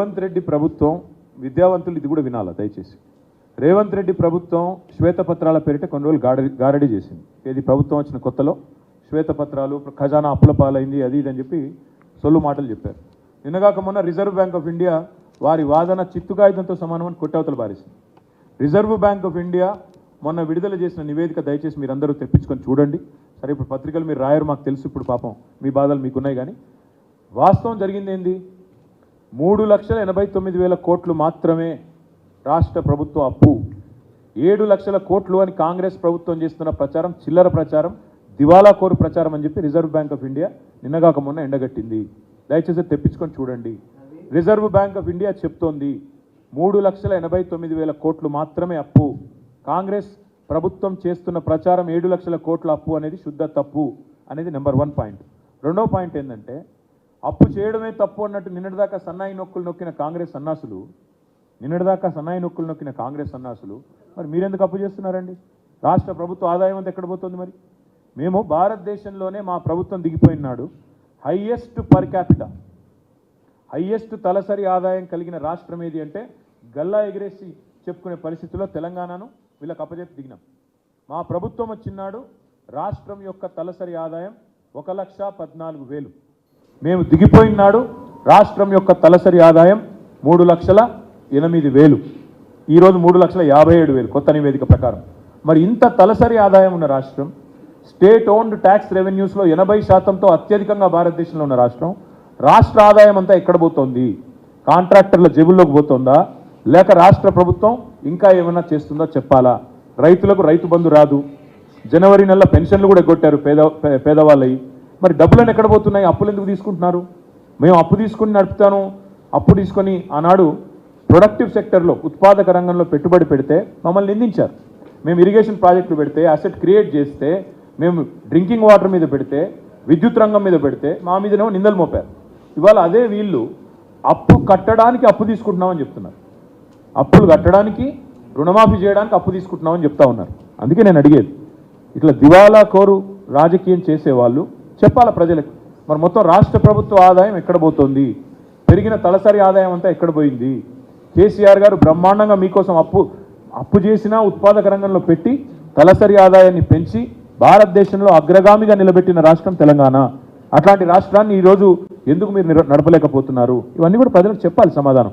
రేవంత్ రెడ్డి ప్రభుత్వం విద్యావంతులు ఇది కూడా వినాలా దయచేసి. రేవంత్ రెడ్డి ప్రభుత్వం శ్వేతపత్రాల పేరిట కొన్ని రోజులు గారడి గారడీ చేసింది. ఇది ప్రభుత్వం వచ్చిన కొత్తలో శ్వేతపత్రాలు ఖజానా అప్పుల పాలైంది అది ఇది అని చెప్పి సొల్లు మాటలు చెప్పారు. నిన్నగాక మొన్న రిజర్వ్ బ్యాంక్ ఆఫ్ ఇండియా వారి వాదన చిత్తుగాయుధంతో సమానమని కొట్టవతలు బారేసింది. రిజర్వ్ బ్యాంక్ ఆఫ్ ఇండియా మొన్న విడుదల చేసిన నివేదిక దయచేసి మీరందరూ తెప్పించుకొని చూడండి. సరే ఇప్పుడు పత్రికలు మీరు రాయరు మాకు తెలుసు ఇప్పుడు పాపం మీ బాధలు మీకున్నాయి కానీ వాస్తవం జరిగింది ఏంది? మూడు లక్షల ఎనభై తొమ్మిది వేల కోట్లు మాత్రమే రాష్ట్ర ప్రభుత్వ అప్పు. ఏడు లక్షల కోట్లు అని కాంగ్రెస్ ప్రభుత్వం చేస్తున్న ప్రచారం చిల్లర ప్రచారం దివాలా కోరు ప్రచారం అని చెప్పి రిజర్వ్ బ్యాంక్ ఆఫ్ ఇండియా నిన్నగాక మొన్న ఎండగట్టింది. దయచేసి తెప్పించుకొని చూడండి. రిజర్వ్ బ్యాంక్ ఆఫ్ ఇండియా చెప్తోంది మూడు లక్షల ఎనభై తొమ్మిది వేల కోట్లు మాత్రమే అప్పు. కాంగ్రెస్ ప్రభుత్వం చేస్తున్న ప్రచారం ఏడు లక్షల కోట్ల అప్పు అనేది శుద్ధ తప్పు అనేది నెంబర్ వన్ పాయింట్ రెండో పాయింట్ ఏంటంటే అప్పు చేయడమే తప్పు అన్నట్టు నిన్నటిదాకా సన్నాయి నొక్కులు నొక్కిన కాంగ్రెస్ సన్నాసులు నిన్నటిదాకా సన్నాయి నొక్కులు నొక్కిన కాంగ్రెస్ సన్నాసులు మరి మీరెందుకు అప్పు చేస్తున్నారండి? రాష్ట్ర ప్రభుత్వ ఆదాయం అంతా ఎక్కడ పోతుంది మరి? మేము భారతదేశంలోనే మా ప్రభుత్వం దిగిపోయినాడు హయ్యెస్ట్ పర్ క్యాపిట హయ్యెస్ట్ తలసరి ఆదాయం కలిగిన రాష్ట్రం ఏది అంటే గల్లా ఎగిరేసి చెప్పుకునే పరిస్థితిలో తెలంగాణను వీళ్ళకి అప్పచెప్పి దిగినాం. మా ప్రభుత్వం వచ్చినాడు రాష్ట్రం యొక్క తలసరి ఆదాయం ఒక లక్ష పద్నాలుగు వేలు. మేము దిగిపోయినాడు రాష్ట్రం యొక్క తలసరి ఆదాయం మూడు లక్షల ఎనిమిది వేలు. ఈరోజు మూడు లక్షల యాభై ఏడు వేలు కొత్త నివేదిక ప్రకారం. మరి ఇంత తలసరి ఆదాయం ఉన్న రాష్ట్రం స్టేట్ ఓన్డ్ ట్యాక్స్ రెవెన్యూస్లో ఎనభై శాతంతో అత్యధికంగా భారతదేశంలో ఉన్న రాష్ట్రం రాష్ట్ర ఆదాయం అంతా ఎక్కడ పోతోంది? కాంట్రాక్టర్ల జేబుల్లోకి పోతుందా? లేక రాష్ట్ర ప్రభుత్వం ఇంకా ఏమైనా చేస్తుందో చెప్పాలా? రైతులకు రైతు బంధు రాదు. జనవరి నెల పెన్షన్లు కూడా కొట్టారు పేద పే- పేదవాళ్ళవి మరి డబ్బులను ఎక్కడ పోతున్నాయి? అప్పులు ఎందుకు తీసుకుంటున్నారు? మేము అప్పు తీసుకుని నడుపుతాను అప్పు తీసుకొని ఆనాడు ప్రొడక్టివ్ సెక్టర్లో ఉత్పాదక రంగంలో పెట్టుబడి పెడితే మమ్మల్ని నిందించారు. మేము ఇరిగేషన్ ప్రాజెక్టులు పెడితే అసెట్ క్రియేట్ చేస్తే మేము డ్రింకింగ్ వాటర్ మీద పెడితే విద్యుత్ రంగం మీద పెడితే మా మీదనేమో నిందలు మోపారు. ఇవాళ అదే వీళ్ళు అప్పు కట్టడానికి అప్పు తీసుకుంటున్నామని చెప్తున్నారు. అప్పులు కట్టడానికి రుణమాఫీ చేయడానికి అప్పు తీసుకుంటున్నామని చెప్తా ఉన్నారు. అందుకే నేను అడిగేది ఇట్లా దివాలా కోరు రాజకీయం చేసేవాళ్ళు చెప్పాలా ప్రజలకు? మరి మొత్తం రాష్ట్ర ప్రభుత్వ ఆదాయం ఎక్కడ పోతుంది? పెరిగిన తలసరి ఆదాయం అంతా ఎక్కడ పోయింది? కేసీఆర్ గారు బ్రహ్మాండంగా మీకోసం అప్పు అప్పు చేసినా ఉత్పాదక రంగంలో పెట్టి తలసరి ఆదాయాన్ని పెంచి భారతదేశంలో అగ్రగామిగా నిలబెట్టిన రాష్ట్రం తెలంగాణ. అట్లాంటి రాష్ట్రాన్ని ఈరోజు ఎందుకు మీరు నడపలేకపోతున్నారు? ఇవన్నీ కూడా ప్రజలకు చెప్పాలి సమాధానం.